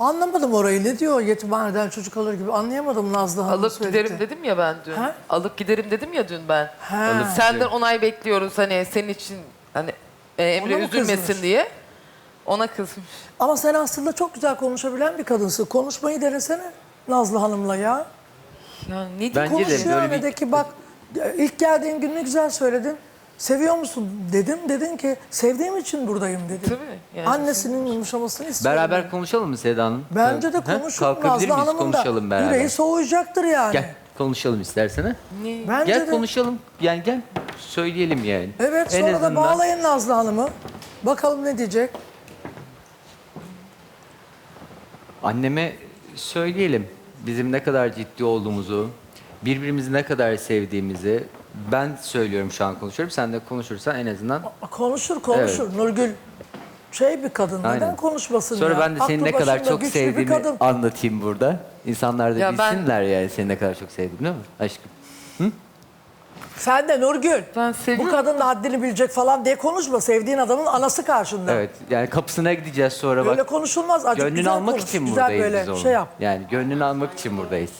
Anlamadım orayı. Ne diyor yetimhaneden çocuk alır gibi anlayamadım Nazlı Hanım. Alıp giderim dedim ya ben dün. Ha? Alıp giderim dedim ya dün ben. Ha. Senden onay bekliyoruz hani senin için hani e, Emre Ona mı üzülmesin kızmış? diye. Ona kızmış. Ama sen aslında çok güzel konuşabilen bir kadınsın. Konuşmayı denesene Nazlı Hanım'la ya. Yani ne diyeyim? Bence de Konuşuyor böyle bir- ve de ki bak ilk geldiğin gün ne güzel söyledin. Seviyor musun dedim. Dedin ki sevdiğim için buradayım dedin. Tabii, yani. Annesinin yumuşamasını istiyorum. Beraber konuşalım mı Seda Hanım? Bence de Ha? konuşun Kalkabilir Nazlı miyiz? Hanım'ın da Konuşalım beraber. yüreği soğuyacaktır yani. Gel konuşalım istersen ha. Ne? Bence Gel de. konuşalım. Yani gel söyleyelim yani. Evet En sonra da azından- bağlayın Nazlı Hanım'ı. Bakalım ne diyecek. Anneme söyleyelim bizim ne kadar ciddi olduğumuzu, birbirimizi ne kadar sevdiğimizi. Ben söylüyorum şu an konuşuyorum. Sen de konuşursan en azından. Konuşur konuşur. Nurgül şey bir kadın. Neden Aynen. konuşmasın Sonra ya? ben de seni Aklı ne kadar başında çok güçlü bir sevdiğimi kadın. anlatayım burada. İnsanlar da Ya ben- bilsinler yani seni ne kadar çok sevdiğimi değil mi aşkım? Sen de Nurgül. Ben Bu seviyorum. kadın da haddini bilecek falan diye konuşma. Sevdiğin adamın anası karşında. Evet yani kapısına gideceğiz sonra Böyle bak. konuşulmaz. Azıcık Gönlünü güzel almak konuş. için güzel buradayız böyle biz onun. şey yap. Yani gönlünü almak için buradayız.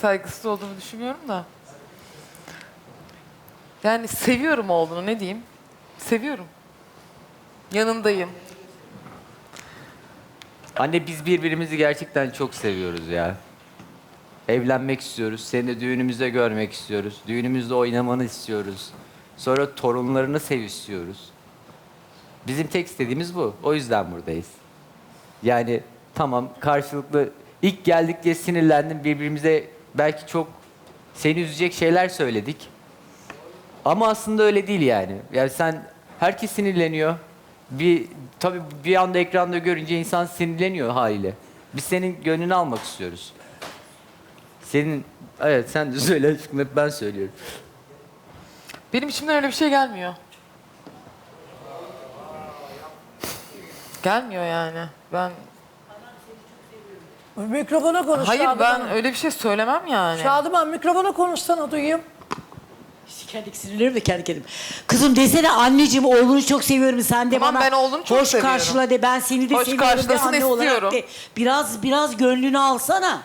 Saygısız olduğumu düşünmüyorum da. Yani seviyorum oğlunu ne diyeyim? Seviyorum. Yanındayım. Anne biz birbirimizi gerçekten çok seviyoruz ya. Evlenmek istiyoruz. Seni de düğünümüzde görmek istiyoruz. Düğünümüzde oynamanı istiyoruz. Sonra torunlarını sev istiyoruz. Bizim tek istediğimiz bu. O yüzden buradayız. Yani tamam karşılıklı ilk geldik diye sinirlendim. Birbirimize belki çok seni üzecek şeyler söyledik. Ama aslında öyle değil yani. Yani sen herkes sinirleniyor. Bir tabii bir anda ekranda görünce insan sinirleniyor haliyle. Biz senin gönlünü almak istiyoruz. Senin evet sen de söyle hep ben söylüyorum. Benim içimden öyle bir şey gelmiyor. Gelmiyor yani. Ben Mikrofona konuş hayır Şadıman ben öyle bir şey söylemem yani. Şadıman mikrofona konuşsana duyayım. Kendi sinirlerim de kendi kendim. Kızım desene anneciğim oğlunu çok seviyorum sen de Tamam, bana. ben oğlunu çok hoş seviyorum. karşıla de ben seni de Hoş seviyorum de karşılasın anne olarak istiyorum. de. Biraz biraz gönlünü alsana.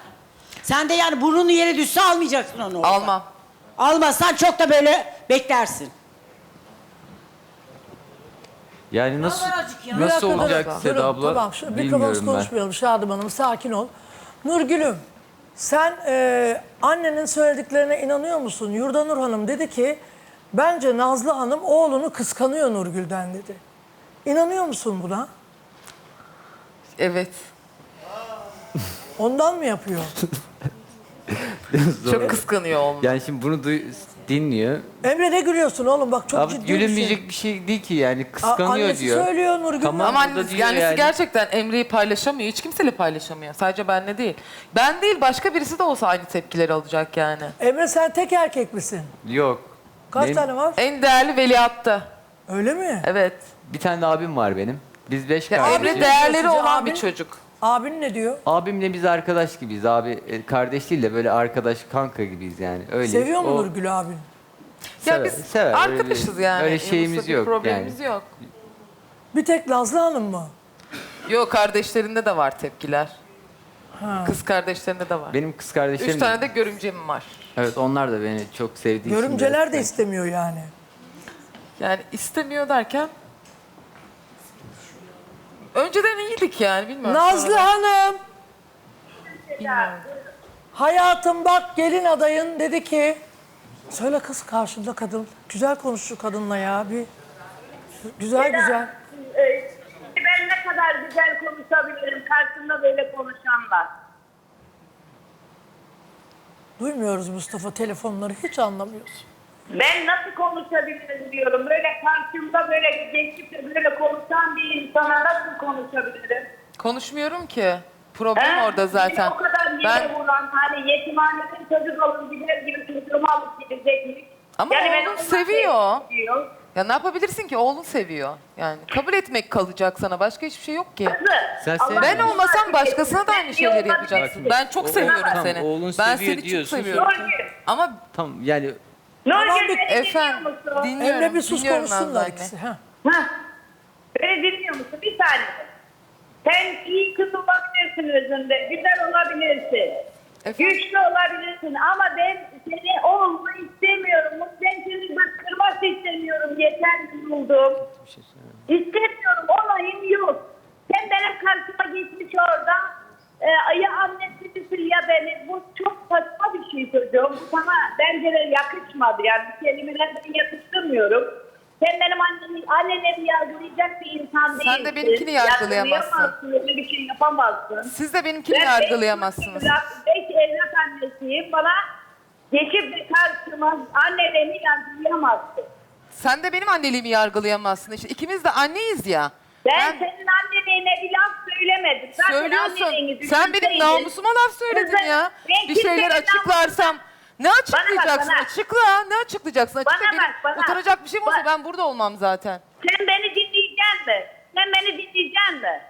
Sen de yani burnunu yere düşse almayacaksın onu orada. Almam. Almazsan çok da böyle beklersin. Yani nasıl ya. Nasıl olacak durun. Seda abla Tamam şu bilmiyorum konuşmayalım Şadıman Hanım sakin ol. Nurgül'üm sen e, annenin söylediklerine inanıyor musun? Yurdanur Hanım dedi ki bence Nazlı Hanım oğlunu kıskanıyor Nurgül'den dedi. İnanıyor musun buna? Evet. Ondan mı yapıyor? Çok kıskanıyor oğlum. Yani şimdi bunu duy- dinliyor. Emre ne gülüyorsun oğlum bak çok Abi ciddi bir şey. gülünmeyecek bir şey değil ki yani kıskanıyor annesi diyor. söylüyor Nurgül. Tamam. Ama burada annesi, diyor annesi yani. gerçekten Emre'yi paylaşamıyor. Hiç kimseyle paylaşamıyor. Sadece benle değil. Ben değil başka birisi de olsa aynı tepkileri alacak yani. Emre sen tek erkek misin? Yok. Kaç Benim- tane var? En değerli veliahtta. Öyle mi? Evet. Bir tane de abim var benim. Biz beş Ya kardeşiz. Emre değerleri diyorsun, olan abin- bir çocuk. Abin ne diyor? Abimle biz arkadaş gibiyiz abi. E, Kardeş değil de böyle arkadaş kanka gibiyiz yani. Öyle. Seviyor mu O- Nurgül abin? Ya Sever, biz sever. Öyle arkadaşız bir- yani. öyle şeyimiz bir yok Problemimiz yani. yok. Bir tek Nazlı Hanım mı? Yok kardeşlerinde de var tepkiler. Kız kardeşlerinde de var. Benim kız kardeşlerim Üç tane de görümcem var. Evet onlar da beni çok sevdiği için Görümceler de biraz- istemiyor yani. Yani istemiyor derken... Önceden iyiydik yani bilmiyorum. Nazlı Sonra- Hanım, Bilmiyorum. hayatım bak gelin adayın dedi ki... Söyle kız karşında kadın. Güzel konuş şu kadınla ya bir. Güzel güzel. Ee, Ben ne kadar güzel konuşabilirim karşımda böyle konuşanlar. Duymuyoruz Mustafa telefonları hiç anlamıyoruz. Ben nasıl konuşabilirim diyorum. Böyle karşımda de böyle konuşan bir insana nasıl konuşabilirim? Konuşmuyorum ki. Problem He? orada zaten. O kadar yere Ben vuran hani yetimhaneden çocuk alın gider gibi çocuğumu alıp gidecekmiş. Ama ben oğlum seviyor. seviyor. ya ne yapabilirsin ki? Oğlun seviyor. Yani kabul etmek kalacak sana. Başka hiçbir şey yok ki. Sen Ben olmasam başkasına da aynı şeyleri yapacaksın. geçtim. Ben çok seviyorum tamam, seni. oğlun ben seviyor seni çok diyorsun. seviyorum. Nurgül, Ama Tamam yani Nurgül Tamam, beni efendim musun? dinliyorum. Emre bir sus dinliyorum konuşsunlar Nazlı ikisi. Ha. Hah. Beni dinliyor musun? Bir saniye. Sen iyi kız olabilirsin özünde. Güzel olabilirsin. Efendim? Güçlü olabilirsin ama ben seni oğlunu istemiyorum. Ben seni bak kırmak istemiyorum. Yeter buldum. İstemiyorum. Olayım yok. Sen benim karşıma geçmiş orada. E, ya annesi misin ya beni. Bu çok saçma bir şey çocuğum. Bu sana bence de yakışmadı. Yani bu kelimeler ben yakıştırmıyorum. Sen benim annemi, annemi yargılayacak bir insan değilsin. Sen de benimkini yargılayamazsın. Yargılayamazsın, Öyle bir şey yapamazsın. Siz de benimkini Ben yargılayamazsınız. Beş evlat, beş evlat annesiyim. Bana geçip de karşıma annelerini yargılayamazsın. Sen de benim anneliğimi yargılayamazsın. İşte ikimiz de anneyiz ya. Ben, Ben- senin anneliğine bir laf söylemedim. Zaten Söylüyorsun. Sen benim namusuma laf söyledin Kızım, ya. ben Bir şeyler açıklarsam. Ne açıklayacaksın? bana. Açıkla. Ne açıklayacaksın? Açıkla. Bana benim bak, bana. utanacak bir şeyim olsa Bak. ben burada olmam zaten. Sen beni dinleyeceksin mi? Sen beni dinleyeceksin mi?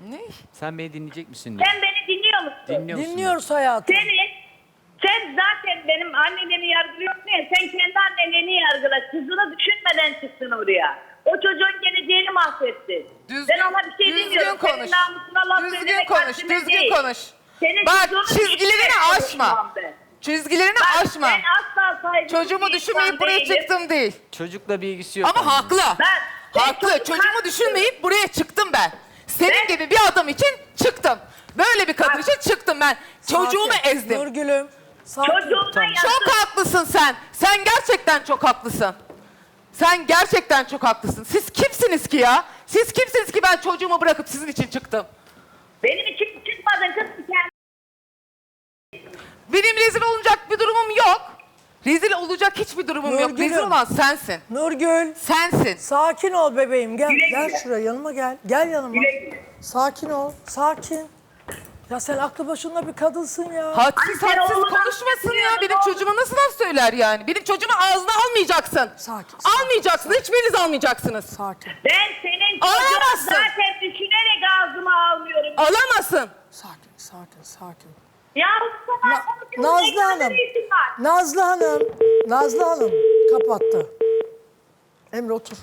Ne? Sen beni dinleyecek misin? diyor. Sen beni dinliyor musun? Dinliyor musun? Dinliyoruz hayatım. Seni, sen zaten benim annemi yargılıyorsun ya, sen kendi anneni yargıla. Kızını düşünmeden çıktın oraya. O çocuğun geleceğini mahvettin. Düzgün, ben ona bir şey düzgün demiyorum. konuş. Senin namusuna laf Düzgün söylemek konuş, haddime düzgün değil. konuş. Senin Bak, çocuğunu çizgilerini aşma. ben. Çizgilerini Bak, aşma. Ben asla saygısız Çocuğumu bir düşünmeyip insan buraya değilim. çıktım değil. Çocukla bir ilgisi yok. Ama haklı. Ben- ben haklı. çocuk Çocuğumu haklı. düşünmeyip buraya çıktım ben. Senin Ben- gibi bir adam için çıktım. Böyle bir kadın için çıktım ben. Çocuğumu Sakin. ezdim. Nurgül'üm. Sakin. Çocuğuna yazık. Çok haklısın sen. Sen gerçekten çok haklısın. Sen gerçekten çok haklısın. Siz kimsiniz ki ya? Siz kimsiniz ki ben çocuğumu bırakıp sizin için çıktım? Benim için çıkmadın kız sen. Benim rezil olacak bir durumum yok. Rezil olacak hiçbir durumum yok. Nurgül'üm. Rezil olan sensin. Nurgül. Sensin. Sakin ol bebeğim. Gel gel şuraya yanıma gel. Gel yanıma. Sakin ol. Sakin. Ya sen aklı başında bir kadınsın ya. Hadsiz hadsiz konuşmasın ya. Benim çocuğuma nasıl laf söyler yani? Benim çocuğumu ağzına almayacaksın. Sakin, sakin, Almayacaksın. Hiçbiriniz almayacaksınız. Sakin. Ben senin Alamazsın. çocuğunu zaten düşünerek ağzıma almıyorum. Alamazsın. Sakin. Sakin. Sakin. Ya bu Na- Nazlı Hanım. var? Nazlı Hanım. Nazlı Hanım. Kapattı. Emre otur.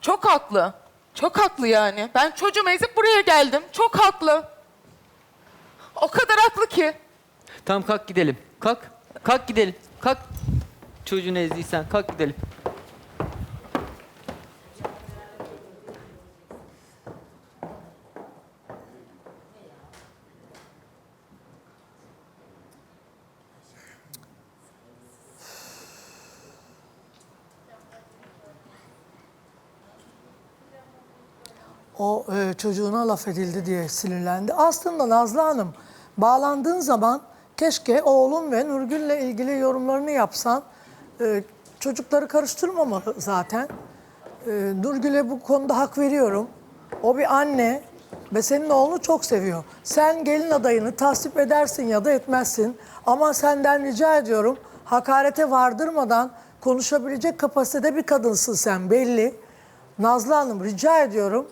Çok haklı. Çok haklı yani. Ben çocuğumu ezip buraya geldim. Çok haklı. O kadar haklı ki. Tamam kalk gidelim. Kalk. Kalk gidelim. Kalk. Çocuğunu ezdiysen kalk gidelim. O e, çocuğuna laf edildi diye sinirlendi. Aslında Nazlı Hanım bağlandığın zaman keşke oğlum ve Nurgül'le ilgili yorumlarını yapsan. E, çocukları karıştırmamalı zaten. E, Nurgül'e bu konuda hak veriyorum. O bir anne ve senin oğlunu çok seviyor. Sen gelin adayını tasvip edersin ya da etmezsin. Ama senden rica ediyorum hakarete vardırmadan konuşabilecek kapasitede bir kadınsın sen belli. Nazlı Hanım rica ediyorum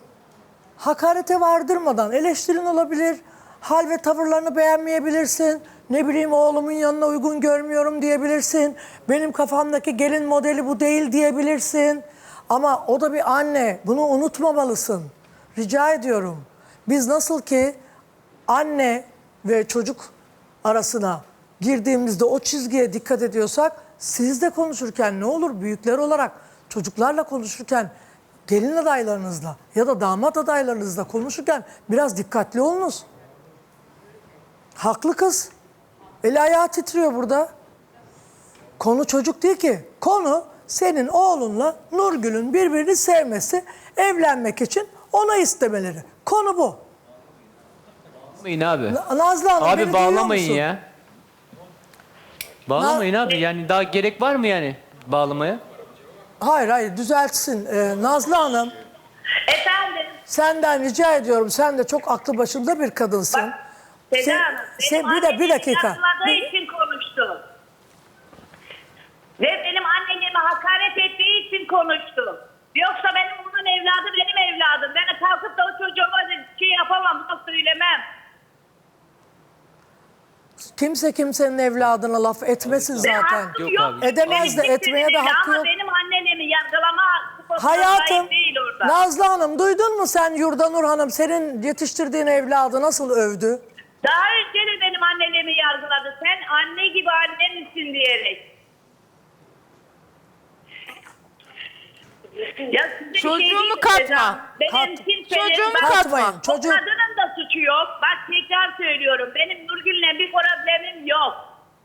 hakarete vardırmadan eleştirin olabilir. Hal ve tavırlarını beğenmeyebilirsin. Ne bileyim oğlumun yanına uygun görmüyorum diyebilirsin. Benim kafamdaki gelin modeli bu değil diyebilirsin. Ama o da bir anne. Bunu unutmamalısın. Rica ediyorum. Biz nasıl ki anne ve çocuk arasına girdiğimizde o çizgiye dikkat ediyorsak siz de konuşurken ne olur büyükler olarak çocuklarla konuşurken gelin adaylarınızla ya da damat adaylarınızla konuşurken biraz dikkatli olunuz. Haklı kız. Eli ayağı titriyor burada. Konu çocuk değil ki. Konu senin oğlunla Nurgül'ün birbirini sevmesi, evlenmek için ona istemeleri. Konu bu. Bağlamayın abi. Na- Nazlı Hanım beni Abi duyuyor bağlamayın musun? ya. Bağlamayın abi. Yani daha gerek var mı yani bağlamaya? Hayır hayır düzeltsin. Ee, Nazlı Hanım Efendim, senden rica ediyorum. Sen de çok aklı başında bir kadınsın. Seda Sen- Hanım, sen- benim bir de- bir annemi dakika. yargıladığı Bir- için konuştu. Ve benim annemi hakaret ettiği için konuştu. Yoksa benim onun evladı benim evladım. Ben kalkıp da o çocuğuma şey yapamam, bunu söylemem. Kimse kimsenin evladına laf etmesin zaten. hakkım Yok yok. abi. Edemez de, Benim etmeye de kimsenin hakkı ama yok. benim annemi yargılama hakkı Hayatım, sahip değil orada. Nazlı Hanım duydun mu sen Yurdanur Hanım senin yetiştirdiğin evladı nasıl övdü? Daha önce de benim annemi yargıladı. Sen anne gibi annemsin diyerek. Ya şey Çocuğumu mi katma. Benim Kat- kimsenin... Çocuğumu bak, katma. Katmayın. O Çocuğu kadının da suçu yok. Bak tekrar söylüyorum. Benim Nurgül'le bir problemim yok.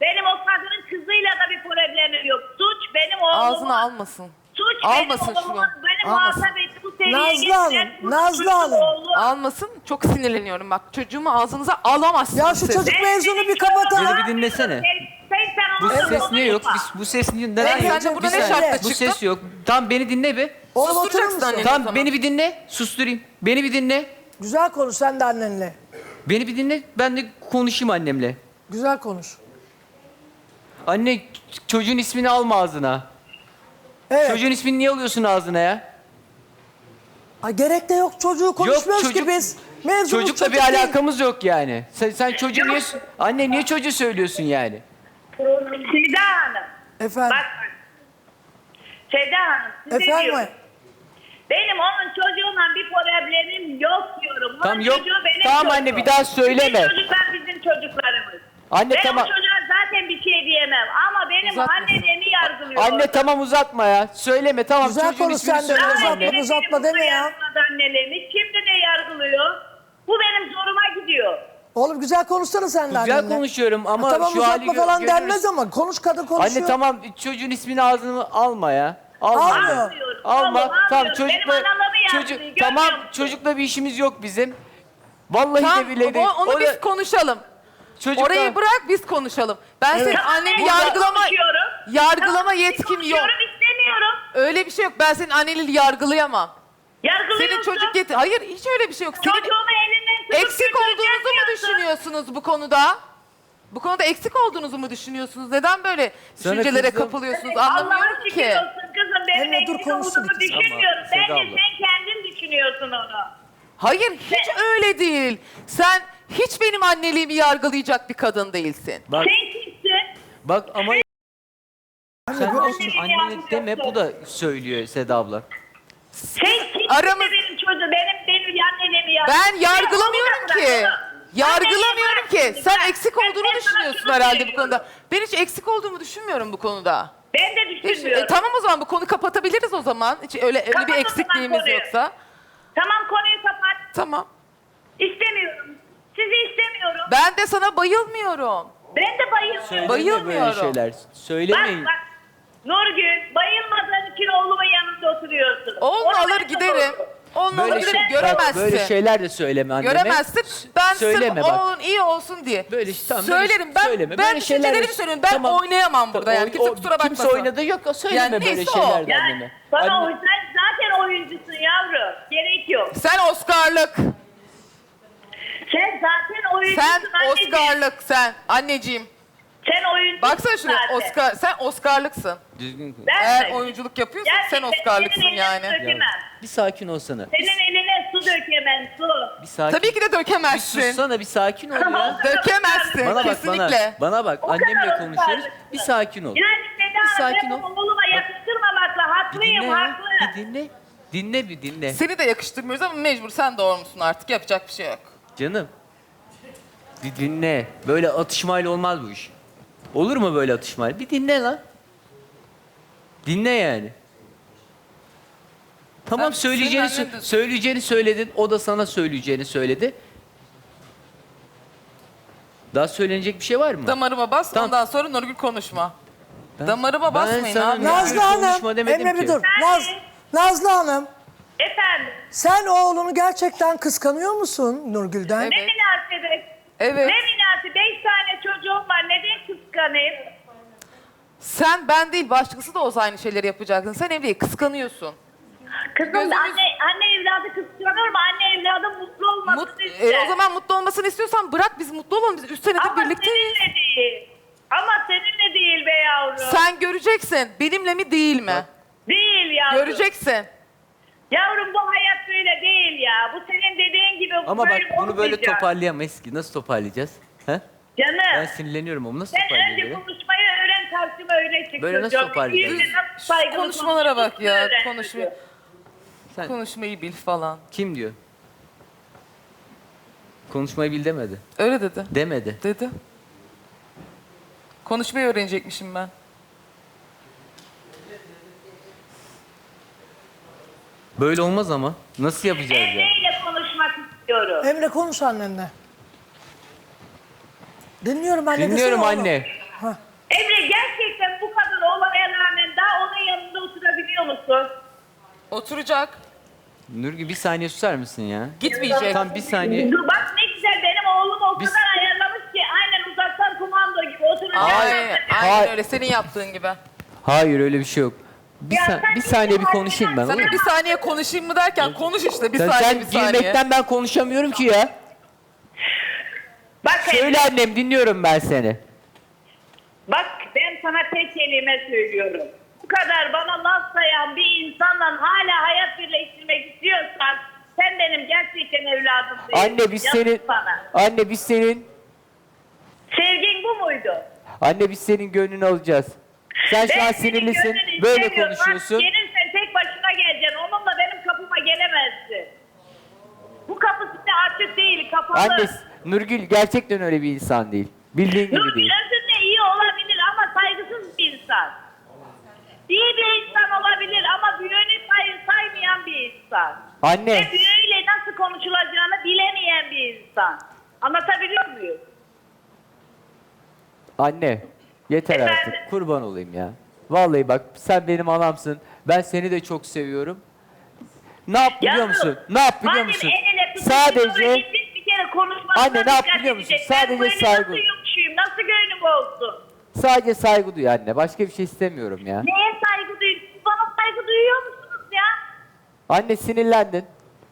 Benim o kadının kızıyla da bir problemim yok. Suç benim oğlumun. Ağzına almasın. Suç Almasın benim oğlumun. şunu. Benim Almasın. muhatap etti bu seviyeye Nazlı Hanım, getiren bu Nazlı suçlu Hanım. oğlu. Almasın. Çok sinirleniyorum bak. Çocuğumu ağzınıza alamazsınız Ya şu siz. çocuk Ben mevzunu senin bir kapatalım. Beni bir dinlesene. Sen, sen, sen Bu ses niye yok? Biz, bu ses niye? Neden sen yok? burada Bir ne saniye. şartla Bu çıktın? ses yok. Tamam beni dinle bir. Oğlum oturur Susturacaksın musun? anneni. Tamam zaman. beni bir dinle. Susturayım. Beni bir dinle. Güzel konuş sen de annenle. Beni bir dinle. Ben de konuşayım annemle. Güzel konuş. Anne ç- çocuğun ismini alma ağzına. Evet. Çocuğun ismini niye alıyorsun ağzına ya? Ay, gerek de yok çocuğu konuşmuyoruz çocuk- ki biz. Mevzumuz Çocukla bir çocuk değil. alakamız yok yani. Sen, sen çocuğu niye... Anne niye çocuğu söylüyorsun yani? Seda Hanım. Efendim. Bak. Seda Hanım. Size Efendim. diyorum. Benim onun çocuğunla bir problemim yok diyorum. Onun Tamam, yok. çocuğu benim Tamam çocuğum. anne, bir daha söyleme. Bizim çocuklar bizim çocuklarımız. Anne, ben tamam. o çocuğa zaten bir şey diyemem. Ama benim Uzatma. annemi yargılıyor. Anne tamam uzatma ya. Söyleme tamam Güzel çocuğun konuş ismini sen de, söyle uzatma. Benim uzatma burada deme ya. yargıladı Annelerimi. Şimdi de yargılıyor. Bu benim zoruma gidiyor. Oğlum güzel konuşsana sen de Güzel annenle. konuşuyorum ama Ha, tamam şu hali uzatma gö- falan görüyoruz. denmez ama konuş kadın konuşuyor. Anne tamam çocuğun ismini ağzına alma ya. Alma. Almıyor. Almıyorum, Alma. almıyorum, Tamam çocukla çocuk tamam musun? çocukla bir işimiz yok bizim. Vallahi Tamam, de bile de. o- onu O da- biz konuşalım. çocukla- Orayı bırak biz konuşalım. Ben senin Tamam, anneni ben yargılama konuşuyorum. yargılama Tamam, yetkim yok. konuşuyorum, istemiyorum. Öyle bir şey yok. Ben senin anneni yargılayamam. Yargılıyorsun. Senin çocuk yet Hayır hiç öyle bir şey yok. Senin Çocuğumu eksik olduğunuzu mu düşünüyorsunuz bu konuda? Bu konuda eksik olduğunuzu mu düşünüyorsunuz? Neden böyle Sana düşüncelere kızdım. kapılıyorsunuz? Anlamıyorum ki. olsun kızım. Benim Emre, dur eksik konuşsun olduğumu düşünmüyorum. Ama Seda Bence abla. sen kendin düşünüyorsun onu. Hayır hiç öyle değil. Sen hiç benim anneliğimi yargılayacak bir kadın değilsin. Bak Sen kimsin? bak ama sen bir olsun olsun. annene deme bu da söylüyor Seda abla. Sen kimsin Aramız- benim çocuğum? Benim, benim annemi ya. Ben yargılamıyorum ki. Yargılamıyorum ki. Sen eksik olduğunu düşünüyorsun herhalde bu konuda. Ben hiç eksik olduğumu düşünmüyorum bu konuda. Ben de Hiç, düşünmüyorum. e, tamam o zaman bu konu kapatabiliriz o zaman. Hiç öyle öyle bir Kapat o zaman eksikliğimiz konuyu. yoksa. Tamam konuyu kapat. Tamam. İstemiyorum. Sizi istemiyorum. Ben de sana bayılmıyorum. Ben de bayılmıyorum. Söyleme Bayılmıyorum. böyle şeyler. Bak Söylemeyin. bak. Nurgül bayılmadığın için oğlumun yanında oturuyorsun. Oğlunu Onu alır ben giderim. sorumluyum. Oğlunu alır Böyle, giderim. şey- bak, Göremezsin. böyle şeyler de söyleme anneme. Göremezsin. Ben söyleme sırf bak. oğlun iyi olsun diye. Böyle şey- tamam, böyle Söylerim. şey- Ben, söyleme. ben Böyle şeyler de- düşüncelerimi söylüyorum. Ben Tamam. oynayamam burada yani. O- Kimse o- kusura bakmasın. Kimse oynadı yok. Söyleme Yani böyle neyse o. şeyler de Yani anneme. sana Anne- o sen zaten oyuncusun yavrum. Gerek yok. Sen Oscar'lık. Sen zaten oyuncusun Sen anneciğim. Oscar'lık sen. Anneciğim. Sen oyuncusun Baksana şuraya. zaten. Oscar, sen Oscar'lıksın. Eğer de- oyunculuk yapıyorsan Gerçekten sen Oscar'lıksın senin eline yani. su dökemem. Bir sakin olsana. Senin eline su dökemem su. Bir sakin. Tabii ki de Bir dökemezsin. sussana bir sakin ol ya. Dökemezsin. Bana bak Kesinlikle. bana. Bana bak. O Annemle kadar konuşuyoruz. ısrarlısın. Bir sakin ol. Yani Seda Bir sakin ol. oğluma yakıştırmamakla Bir haklıyım dinle ya. haklı. Bir dinle. Dinle bir dinle. Seni de yakıştırmıyoruz ama mecbur sen doğurmuşsun artık. Yapacak bir şey yok. Canım. Bir dinle. Böyle atışmayla olmaz bu iş. Olur mu böyle atışmayla? Bir dinle lan. Dinle yani. Tamam Sen- söyleyeceğini senin sö- annen de- söyleyeceğini söyledin. O da sana söyleyeceğini söyledi. Daha söylenecek bir şey var mı? Damarıma bas Tamam. ondan sonra Nurgül konuşma. Ben- Damarıma ben basmayın sana abi. ne- Nazlı konuşma Hanım, demedim Emre bir ki. dur. Naz, Nazlı Hanım, Efendim sen oğlunu gerçekten kıskanıyor musun Nurgül'den? Evet. ne münasebet. Evet. Ne münasebet. Beş tane çocuğum var. Neden kıskanayım? Sen ben değil başkası da olsa aynı şeyleri yapacaksın. Sen evliyi kıskanıyorsun. Kızım Gözümüz- anne, anne evladı kıskanır mı? Anne evladı mutlu olmasını Mut, ister. e, o zaman mutlu olmasını istiyorsan bırak biz mutlu olalım. Biz 3 senedir Ama birlikteyiz. seninle değil. Ama seninle değil be yavrum. Sen göreceksin. Benimle mi değil mi? Değil yavrum. Göreceksin. Yavrum bu hayat böyle değil ya. Bu senin dediğin gibi Ama bak böyle bunu böyle olmayacak. toparlayamayız ki. Nasıl toparlayacağız? He? Canım. Ben sinirleniyorum ama nasıl Sen önce öğren karşıma öyle çık. Böyle nasıl saygılı Konuşmalara bak ya. Konuşma. Sen konuşmayı bil falan. kim diyor? Konuşmayı bil demedi. Öyle dedi. Demedi. Dedi. Konuşmayı öğrenecekmişim ben. Böyle olmaz ama. Nasıl yapacağız ya? Emre ile konuşmak istiyorum. Emre konuş annenle. Dinliyorum anne. Dinliyorum desene oğlum. anne. Ha. Emre gerçekten bu kadın olmaya rağmen daha onun yanında oturabiliyor musun? Oturacak. Nurgül bir saniye susar mısın ya? Gitmeyecek. Tam bir saniye. Dur bak ne güzel benim oğlum o Biz- kadar ayarlamış ki aynen uzaktan kumando gibi oturacak. Aynen, aynen Hayır. öyle. Senin yaptığın gibi. Hayır öyle bir şey yok. Bir, Ya sa- sen bir saniye bir konuşayım ben olur Sana mu? bir saniye konuşayım mı derken konuş işte bir Sen, saniye sen bir saniye. girmekten ben konuşamıyorum ki ya. Bak Söyle annem dinliyorum ben seni. Bak ben sana tek kelime söylüyorum. Kadar bana laf sayan bir insanla hala hayat birleştirmek istiyorsan sen benim gerçekten evladım değilsin. Anne biz Yazık senin Sana. Anne biz senin Sevgin bu muydu? Anne biz senin gönlünü alacağız. Sen şu an senin sinirlisin. gönlünü Böyle istemiyorum. Bak, konuşuyorsun. Gelirsen tek başına geleceksin. Onunla benim kapıma gelemezsin. Bu kapı size açık değil, kapalı. Anne Nurgül gerçekten öyle bir insan değil. Bildiğin gibi Nurgül değil. özünde iyi olabilir ama saygısız bir insan. İyi bir insan olabilir ama büyüğünü say bir insan. Anne Ve büyüğüyle nasıl konuşulacağını bilemeyen bir insan. Anlatabiliyor muyum? Anne yeter Efendim? artık kurban olayım ya. Vallahi bak sen benim anamsın. Ben seni de çok seviyorum. Ne yap biliyor Yavrum, musun? Ne yap biliyor madem musun? el ele tutuşup sonra Sadece gittik bir kere konuşmasına Anne, ne yap dikkat biliyor musun? edecek. Ben Sadece bu eli saygı. Nasıl yumuşuyum, nasıl gönlüm olsun? sadece saygı duy anne. Başka bir şey istemiyorum ya. Neye saygı duyuyorsunuz? Bana saygı duyuyor musunuz ya? Anne sinirlendin.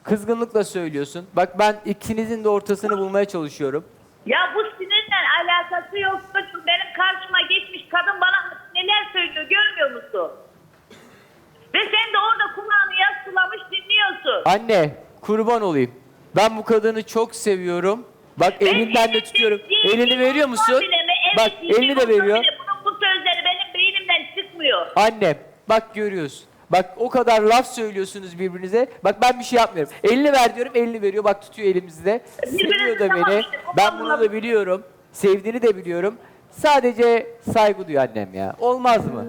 Kızgınlıkla söylüyorsun. Bak ben ikinizin de ortasını bulmaya çalışıyorum. Ya bu sinirle alakası yok. çocuğum. Benim karşıma geçmiş kadın bana neler söylüyor görmüyor musun? Ve sen de orada kulağını yaslamış dinliyorsun. Anne kurban olayım. Ben bu kadını çok seviyorum. Bak Ben elinden de evet tutuyorum. diyeceğim Elini veriyor musun? bile mi? Evet Bak elini de veriyor. bile Bunun bu sözleri benim beynimden çıkmıyor. Anne bak görüyorsun. Bak o kadar laf söylüyorsunuz birbirinize. Bak ben bir şey yapmıyorum. Elini ver diyorum elini veriyor. Bak tutuyor elimizde. Seviyor da beni. Ben bunu da biliyorum. Sevdiğini de biliyorum. Sadece saygı duyuyor annem ya. Olmaz mı?